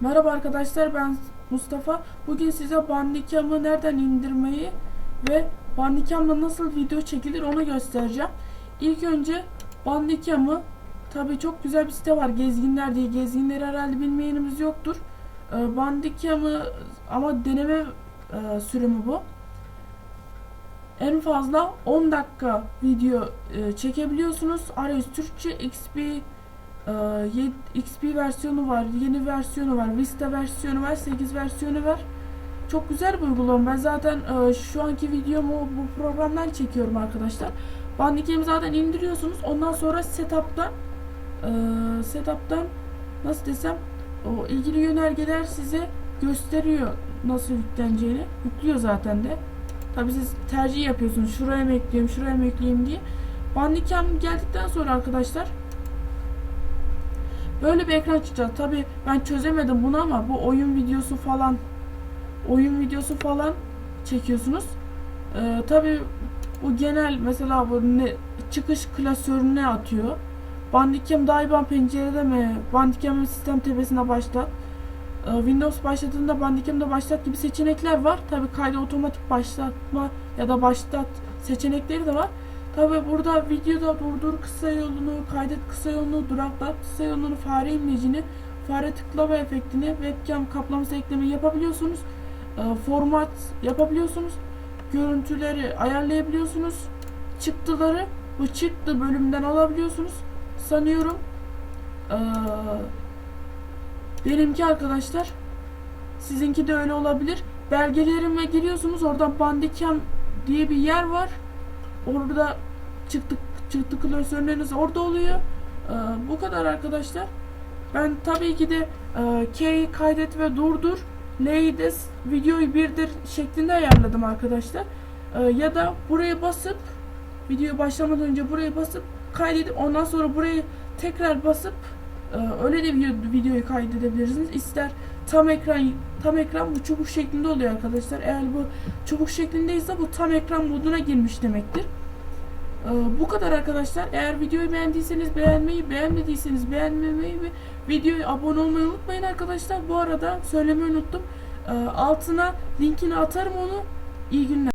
Merhaba arkadaşlar ben Mustafa. Bugün size Bandicam'ı nereden indirmeyi ve Bandicam'la nasıl video çekilir onu göstereceğim. İlk önce Bandicam'ı tabi çok güzel bir site var Gezginler diye. Gezginleri herhalde bilmeyenimiz yoktur. Ee, Bandicam'ı ama deneme e, sürümü bu. En fazla 10 dakika video e, çekebiliyorsunuz. Arayüz Türkçe XP XP versiyonu var, yeni versiyonu var, Vista versiyonu var, 8 versiyonu var. Çok güzel bir uygulama. Ben zaten e, şu anki videomu bu programdan çekiyorum arkadaşlar. Bandicam'ı zaten indiriyorsunuz. Ondan sonra setup'tan e, setup'tan nasıl desem o ilgili yönergeler size gösteriyor nasıl yükleneceğini. Yüklüyor zaten de. Tabi siz tercih yapıyorsunuz. Şuraya mı ekleyeyim, şuraya mı ekleyeyim diye. Bandicam geldikten sonra arkadaşlar Böyle bir ekran çıkacak. Tabi ben çözemedim bunu ama bu oyun videosu falan oyun videosu falan çekiyorsunuz. Ee, Tabi bu genel mesela bu ne, çıkış klasörüne atıyor. Bandicam daima pencerede mi? Bandicam'ın sistem tepesine başlat. Ee, Windows başladığında Bandicam'da başlat gibi seçenekler var. Tabi kaydı otomatik başlatma ya da başlat seçenekleri de var. Tabi burada videoda durdur kısa yolunu, kaydet kısa yolunu, duraklat kısa yolunu, fare imlecini, fare tıklama efektini, webcam kaplaması ekleme yapabiliyorsunuz. Ee, format yapabiliyorsunuz. Görüntüleri ayarlayabiliyorsunuz. Çıktıları bu çıktı bölümden alabiliyorsunuz. Sanıyorum. Ee, benimki arkadaşlar. Sizinki de öyle olabilir. Belgelerime giriyorsunuz. Orada Bandicam diye bir yer var. Orada çıktı çıktı klasörleriniz orada oluyor. Ee, bu kadar arkadaşlar. Ben tabii ki de e, K'yi kaydet ve durdur. L'yi de videoyu birdir şeklinde ayarladım arkadaşlar. Ee, ya da buraya basıp video başlamadan önce buraya basıp kaydedip ondan sonra buraya tekrar basıp e, öyle de video, videoyu kaydedebilirsiniz. İster tam ekran tam ekran bu çubuk şeklinde oluyor arkadaşlar. Eğer bu çubuk şeklindeyse bu tam ekran moduna girmiş demektir. Ee, bu kadar arkadaşlar. Eğer videoyu beğendiyseniz beğenmeyi, beğenmediyseniz beğenmemeyi ve videoya abone olmayı unutmayın arkadaşlar. Bu arada söylemeyi unuttum. Ee, altına linkini atarım onu. İyi günler.